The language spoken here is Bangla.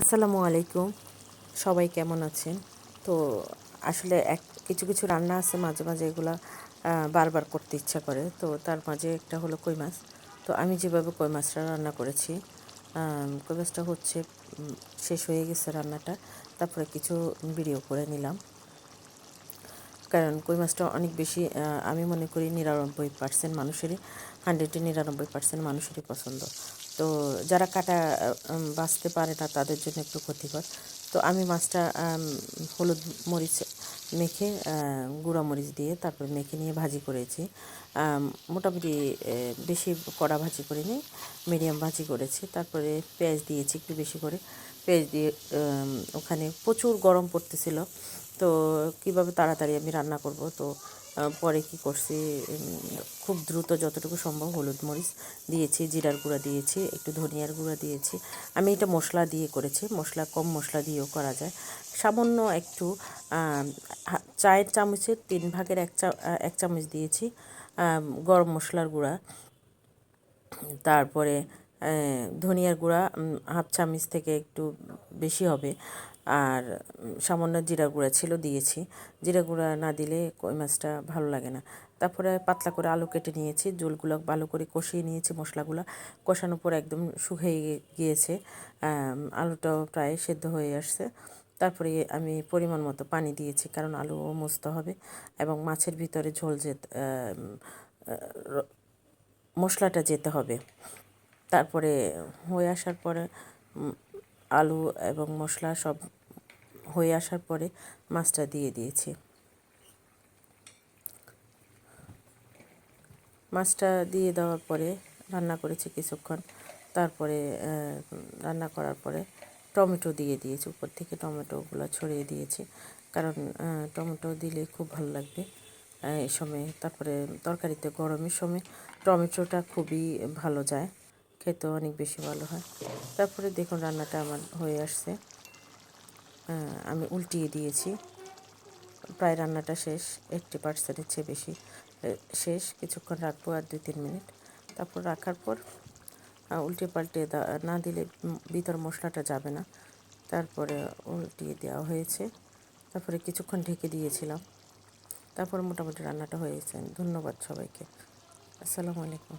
আসসালামু আলাইকুম। সবাই কেমন আছেন? তো আসলে এক, কিছু কিছু রান্না আছে মাঝে মাঝে এগুলা বারবার করতে ইচ্ছা করে। তো তার মাঝে একটা হলো কই মাছ। তো আমি যেভাবে কই মাছটা রান্না করেছি কই মাছটা হচ্ছে শেষ হয়ে গেছে রান্নাটা। তারপরে কিছু ভিডিও করে নিলাম। কারণ কই মাছটা অনেক বেশি আমি মনে করি নিরানব্বই পার্সেন্ট মানুষেরই, হান্ড্রেডে নিরানব্বই পার্সেন্ট মানুষেরই পছন্দ। তো যারা কাটা বাঁচতে পারে না, তাদের জন্য একটু ক্ষতিকর। তো আমি মাছটা হলুদ মরিচ মেখে গুঁড়া মরিচ দিয়ে তারপর মেখে নিয়ে ভাজি করেছি। মোটামুটি বেশি কড়া ভাজি করিনি, মিডিয়াম ভাজি করেছি। তারপরে পেঁয়াজ দিয়েছি একটু বেশি করে। পেঁয়াজ দিয়ে ওখানে প্রচুর গরম পড়তেছিল। তো কীভাবে তাড়াতাড়ি আমি রান্না করব? তো পরে কি করছি? খুব দ্রুত যতটুকু সম্ভব হলুদ মরিচ দিয়েছি, জিরার গুঁড়া দিয়েছি, একটু ধনিয়ার গুঁড়া দিয়েছি। আমি এটা মশলা দিয়ে করেছি, মশলা, কম মশলা দিয়েও করা যায়। সামান্য একটু চায়ের চামচের তিন ভাগের এক চা এক চামচ দিয়েছি গরম মশলার গুঁড়া। তারপরে ধনিয়ার গুঁড়া হাফ চামচ থেকে একটু বেশি হবে। আর সামান্য জিরা গুঁড়া ছিল, দিয়েছি। জিরা গুঁড়া না দিলে কই মাছটা ভালো লাগে না। তারপরে পাতলা করে আলু কেটে নিয়েছি জলগুলো ভালো করে কষিয়ে নিয়েছি মশলাগুলো। কষানোর পর একদম শুকিয়ে গিয়েছে। আলুটাও প্রায় সেদ্ধ হয়ে আসছে। তারপরে আমি পরিমাণ মতো পানি দিয়েছি, কারণ আলুও মুছতে হবে এবং মাছের ভিতরে ঝোল যে মশলাটা যেতে হবে। তারপরে হয়ে আসার পরে আলু এবং মশলা সব হয়ে আসার পরে মাছটা দিয়ে দিয়েছি। মাছটা দিয়ে দেওয়ার পরে রান্না করেছি কিছুক্ষণ। তারপরে রান্না করার পরে টমেটো দিয়ে দিয়েছি, উপর থেকে টমেটোগুলো ছড়িয়ে দিয়েছি। কারণ টমেটো দিলে খুব ভালো লাগবে এই সময়। তারপরে তরকারিতে গরমের সময় টমেটোটা খুবই ভালো যায়। খেতেও অনেক বেশি ভালো হয়। তারপরে দেখুন রান্নাটা আমার হয়ে আসছে। আমি উল্টিয়ে দিয়েছি। প্রায় রান্নাটা শেষ এইটটি পার্সেন্টের চেয়ে বেশি। শেষ, কিছুক্ষণ রাখব আর দুই তিন মিনিট। তারপর রাখার পর উল্টে পাল্টে না দিলে ভিতর মশলাটা যাবে না। তারপরে উল্টিয়ে দেওয়া হয়েছে। তারপরে কিছুক্ষণ ঢেকে দিয়েছিলাম। তারপর মোটামুটি রান্নাটা হয়েছে ধন্যবাদ সবাইকে। আসসালামু আলাইকুম।